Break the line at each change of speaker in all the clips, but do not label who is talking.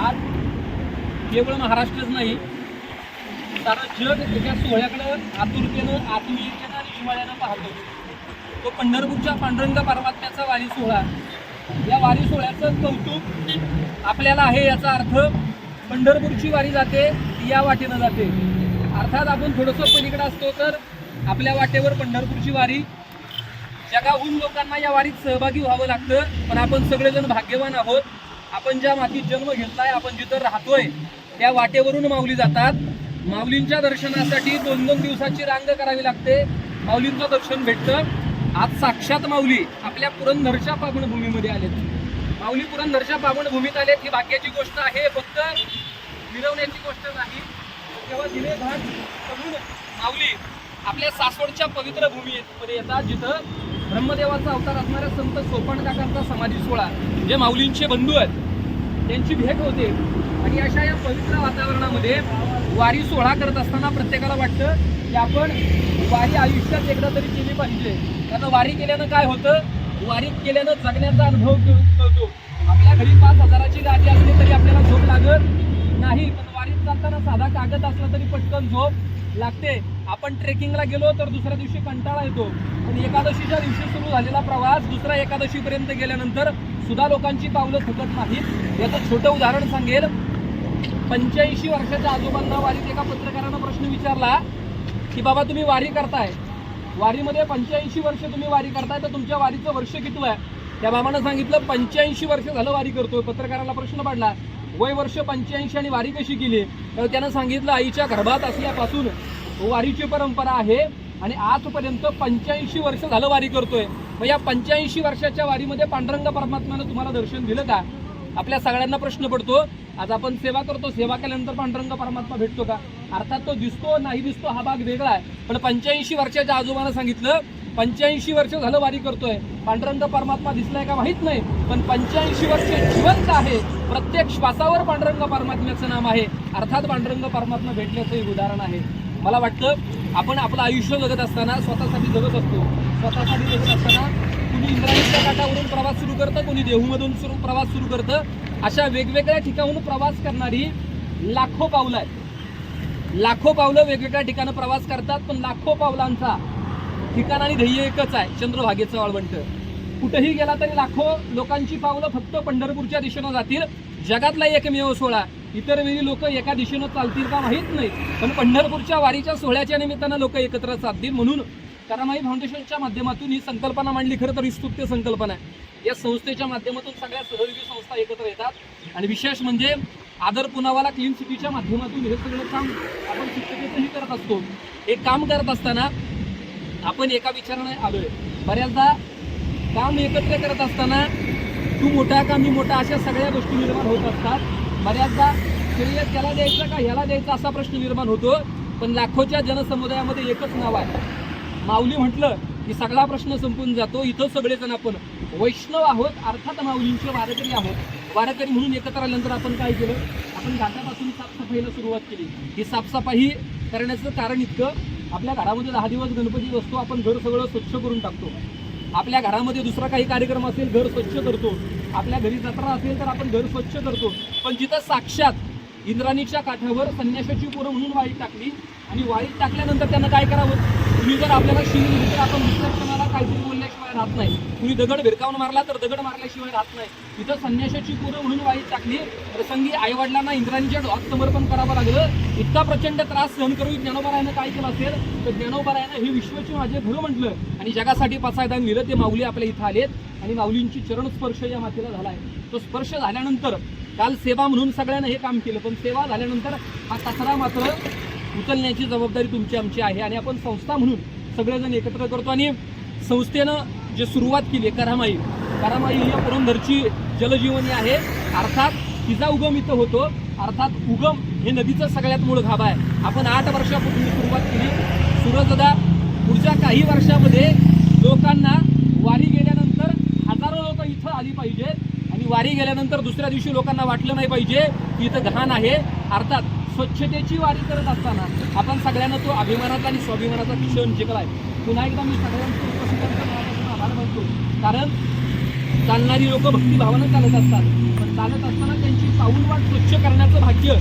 आज केवळ महाराष्ट्रच नाही सारं जग एका सोहळ्याकडं आतुरतेनं आत्मीयतेनं आणि जिव्हाळ्यानं पाहतो. तो पंढरपूरच्या पांडुरंग परमात्म्याचा वारी सोहळा. या वारी सोहळ्याचं कौतुक आपल्याला आहे याचा अर्थ पंढरपूरची वारी जाते या वाटेनं जाते. अर्थात आपण थोडंसं पलीकडं असतो तर आपल्या वाटेवर पंढरपूरची वारी जगाहून लोकांना या वारीत सहभागी व्हावं लागतं पण आपण सगळेजण भाग्यवान आहोत. आपण ज्या मातीत जन्म घेतलाय आपण जिथं राहतोय त्या वाटेवरून माऊली जातात. माऊलींच्या दर्शनासाठी दोन दोन दिवसाची रांग करावी लागते. माऊलींचं दर्शन भेटतं. आज साक्षात माऊली आपल्या पुरंदरच्या पावनभूमीमध्ये आलेत. माऊली पुरंदरच्या पावनभूमीत आलेत ही भाग्याची गोष्ट आहे. फक्त मिरवण्याची गोष्ट नाही. तेव्हा दिले घाट माऊली आपल्या सासवडच्या पवित्र भूमीमध्ये येतात जिथं ब्रह्मदेवाचा अवतार असणाऱ्या संत सोपान समाधी सोहळा जे माऊलींचे बंधू आहेत त्यांची भेट होते. आणि अशा या पवित्र वातावरणामध्ये वारी सोहळा करत असताना प्रत्येकाला वाटतं की आपण वारी आयुष्यात एकदा तरी केली पाहिजे. कारण वारी केल्यानं काय होतं? वारी केल्यानं जगण्याचा अनुभव कळ- कळतो आपल्या घरी पाच हजाराची गाडी असली तरी आपल्याला झोप लागत नाही. पण जाताना साधा कागद असला तरी पटकन झोप लागते. आपण ट्रेकिंगला गेलो तर दुसऱ्या दिवशी कंटाळा येतो. पण एकादशीच्या दिवशी सुरू झालेला प्रवास दुसऱ्या एकादशीपर्यंत गेल्यानंतर सुद्धा लोकांची पावलं थकत नाहीत. याचं छोटं उदाहरण सांगेल. पंच्याऐंशी वर्षाच्या आजोबांना वारीत एका पत्रकारानं प्रश्न विचारला की बाबा तुम्ही वारी करताय. वारीमध्ये पंच्याऐंशी वर्ष तुम्ही वारी करताय तर तुमच्या वारीचं वर्ष किती आहे? त्या बाबानं सांगितलं पंच्याऐंशी वर्ष झालं वारी करतोय. पत्रकाराला प्रश्न पडला वय वर्ष पंच्याऐंशी आणि वारी कशी केली तर त्यानं सांगितलं आईच्या गर्भात असल्यापासून वारीची परंपरा आहे आणि आजपर्यंत पंच्याऐंशी वर्ष झालं वारी करतोय. मग या पंच्याऐंशी वर्षाच्या वारीमध्ये पांडुरंग परमात्म्यानं तुम्हाला दर्शन दिलं का? आपल्या सगळ्यांना प्रश्न पडतो आज आपण सेवा करतो सेवा केल्यानंतर पांडुरंग परमात्मा भेटतो का? अर्थात तो दिसतो नाही दिसतो हा भाग वेगळा आहे. पण पंच्याऐंशी वर्षाच्या आजोबानं सांगितलं पंच्याऐंशी वर्ष झालं वारी करतोय. पांडुरंग परमात्मा दिसलाय का माहीत नाही पण पंच्याऐंशी वर्ष जिवंत आहे. प्रत्येक श्वासावर पांडुरंग परमात्म्याचं नाम आहे. अर्थात पांडुरंग परमात्मा भेटल्याचं एक उदाहरण आहे. मला वाटतं आपण आपलं आयुष्य जगत असताना स्वतःसाठी जगत असतो. स्वतःसाठी जगत असताना कुणी इंद्रायणीच्या काठावरून प्रवास सुरू करतं कुणी देहूमधून सुरू प्रवास सुरू करतं. अशा वेगवेगळ्या ठिकाणून प्रवास करणारी लाखो पावलं आहेत. लाखो पावलं वेगवेगळ्या ठिकाणं प्रवास करतात पण लाखो पावलांचा ठिकाण आणि ध्येय एकच आहे चंद्रभागेचं वाळवंट. कुठेही गेला तरी लाखो लोकांची पावलं फक्त पंढरपूरच्या दिशेनं जातील. जगातला एकमेव सोहळा. इतर वेळी लोक एका दिशेनं चालतील का माहीत नाही. पण पंढरपूरच्या वारीच्या सोहळ्याच्या निमित्तानं लोक एकत्र चालतील म्हणून करामाई फाउंडेशनच्या माध्यमातून ही संकल्पना मांडली. खरं तर ही स्तुत्य संकल्पना आहे. या संस्थेच्या माध्यमातून सगळ्या सहयोगी संस्था एकत्र येतात. आणि विशेष म्हणजे आदर पुनावाला क्लीन सिटीच्या माध्यमातून हे सगळं काम आपण शिक्षकेचंही करत असतो. हे काम करत असताना आपण एका विचाराने आलोय. बऱ्याचदा काम एकत्र करत असताना तू मोठा का मी मोठा अशा सगळ्या गोष्टी निर्माण होत असतात. बऱ्याचदा श्रेय त्याला द्यायचं का ह्याला द्यायचा असा प्रश्न निर्माण होतो. पण लाखोच्या जनसमुदायामध्ये एकच नाव आहे. माऊली म्हटलं की सगळा प्रश्न संपून जातो. इथं सगळेजण आपण वैष्णव आहोत. अर्थात माऊलींचे वारकरी आहोत. वारकरी म्हणून एकत्र आल्यानंतर आपण काय केलं? आपण घाटापासून साफसफाईला सुरुवात केली. ही साफसफाई करण्याचं कारण इतकं आपल्या घरामध्ये दहा दिवस गणपती बसतो आपण घर सगळं स्वच्छ करून टाकतो. आपल्या घरामध्ये दुसरा काही कार्यक्रम असेल घर स्वच्छ करतो. आपल्या घरी जत्रा असेल तर आपण घर स्वच्छ करतो. पण जिथं साक्षात इंद्राणीच्या काठावर संन्याशाची पोरं म्हणून वाईट टाकली. आणि वाईट टाकल्यानंतर त्यांना काय करावं? तुम्ही जर आपल्याला शिवी तर आपण विसर्जनाला काहीतरी बोलल्याशिवाय राहत नाही. तुम्ही दगड भिरकावून मारला तर दगड मारल्याशिवाय राहत नाही. तिथं संन्याशाची पोरं म्हणून वाईट टाकली. प्रसंगी आईवडिलांना इंद्राणीच्या डोहात समर्पण करावं लागलं. इतका प्रचंड त्रास सहन करून ज्ञानोबारायनं काय केलं असेल? तर ज्ञानोबारायनं हे विश्वची माझे घर म्हटलं. आणि जगासाठी पसायदान लिहिलं ते माऊली आपल्या इथं आलेत. आणि माऊलींची चरण स्पर्श या मातेला झाला आहे तो स्पर्श झाल्यानंतर काल सेवा म्हणून सगळ्यांना हे काम केलं पण सेवा झाल्यानंतर हा कचरा मात्र उचलण्याची जबाबदारी तुमची आमची आहे. आणि आपण संस्था म्हणून सगळेजण एकत्र करतो आणि संस्थेनं जे सुरुवात केली आहे करामाई. करामाई ही या पुरंदरची जलजीवनी आहे. अर्थात तिचा उगम इथं होतो. अर्थात उगम हे नदीचं सगळ्यात मूळ गाभा आहे. आपण आठ वर्षापूर्वी सुरुवात केली. सूरजदा पुढच्या काही वर्षामध्ये लोकांना वारी गेल्यानंतर हजारो लोक इथं आली पाहिजेत आणि वारी गेल्यानंतर दुसऱ्या दिवशी लोकांना वाटलं नाही पाहिजे की इथं घाण आहे. अर्थात स्वच्छतेची वारी करत असताना आपण सगळ्यांना तो अभिमानाचा आणि स्वाभिमानाचा क्षण जिंकलाय. पुन्हा एकदा मी सगळ्यांचं उपस्थितांचं आभार मानतो. कारण चालणारी लोक भक्तिभावानं चालत असतात. पण चालत असताना त्यांची पाऊलवाट स्वच्छ करण्याचं भाग्य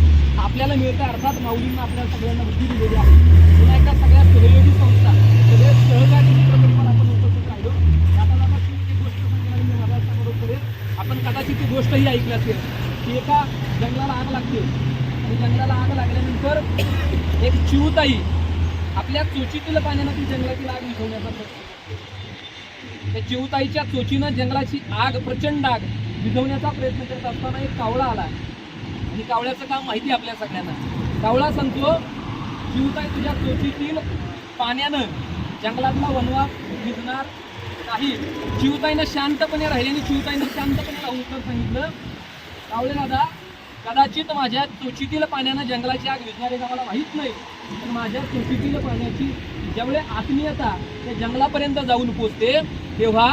आपल्याला मिळतं. अर्थात माऊलींना आपल्या सगळ्यांना बुद्धी दिलेली आहे. पुन्हा एकदा सगळ्या सहयोगी संस्था सगळे सहकारी चित्रपट पण आपण उपस्थित राहिलो आता दादा ती एक गोष्ट सांगणार मी महाराष्ट्राबरोबर आपण कदाचित ऐकलं असेल की एका जंगलाला आग लागते. आणि जंगलाला आग लागल्यानंतर एक चिवताई आपल्या चोचीतील पाण्यानं ती जंगलातील आग विझवण्याचा प्रयत्न त्या चिवताईच्या चोचीनं जंगलाची आग प्रचंड आग विझवण्याचा प्रयत्न करत असताना एक कावळा आला. आणि कावळ्याचं काम माहिती आहे आपल्या सगळ्यांना. कावळा सांगतो चिवताई तुझ्या चोचीतील पाण्यानं जंगलातला वनवास विझणार नाही चिवताईनं शांतपणे राहिले आणि चिवताईनं शांतपणे राहून उत्तर सांगितलं. कावळे दादा कदाचित माझ्या चोचीतील पाण्यानं जंगलाची आग विझणार आहे मला माहीत नाही पण माझ्या चोचीतील पाण्याची ज्यावेळी आत्मीयता त्या जंगलापर्यंत जाऊन पोचते तेव्हा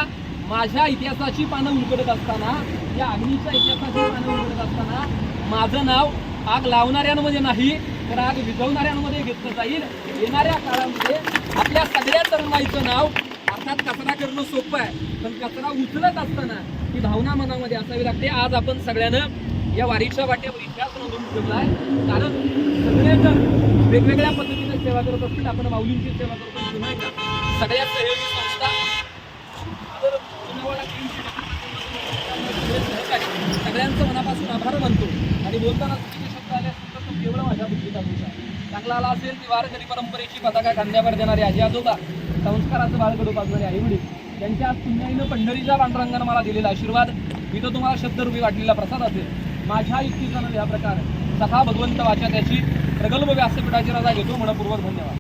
माझ्या इतिहासाची पानं उलगडत असताना या अग्नीच्या इतिहासाची पानं उलगडत असताना माझं नाव आग लावणाऱ्यांमध्ये नाही तर आग विझवणाऱ्यांमध्ये घेतलं जाईल. येणाऱ्या काळामध्ये आपल्या सगळ्या तरुणाईचं नाव हातात कचरा करणं सोपं आहे. पण कचरा उचलत असताना ही भावना मनामध्ये असावी लागते. आज आपण सगळ्यानं या वारीच्या वाट्यावर इतिहास नोंदवून ठेवला आहे. कारण सगळेजण वेगवेगळ्या पद्धतीने सेवा करत असतील. आपण माऊलींची सेवा करतो पुन्हा एकदा. सगळ्या सहयोगी संस्था तर सगळ्यांचं मनापासून आभार मानतो. आणि बोलताना चुकीचे शब्द आले असतील तर तो केवळ माझ्या बुद्धीचा दोष आहे. चांगला आला असेल ती वारकरी परंपरेची पताका खांद्यावर देणारे आजी आजोबा संस्काराचं बाळकडू पाजणारे आई वडील त्यांच्या पुण्याईनं पंढरीच्या पांडुरंगानं मला दिलेला आशीर्वाद. मी तो तुम्हाला शब्दरूपी वाटलेला प्रसाद असेल. माझ्या युक्तीचा हा प्रकार सखा भगवंत वाचा त्याची प्रगल्भ व्यासपीठाची रजा घेतो. मनपूर्वक धन्यवाद.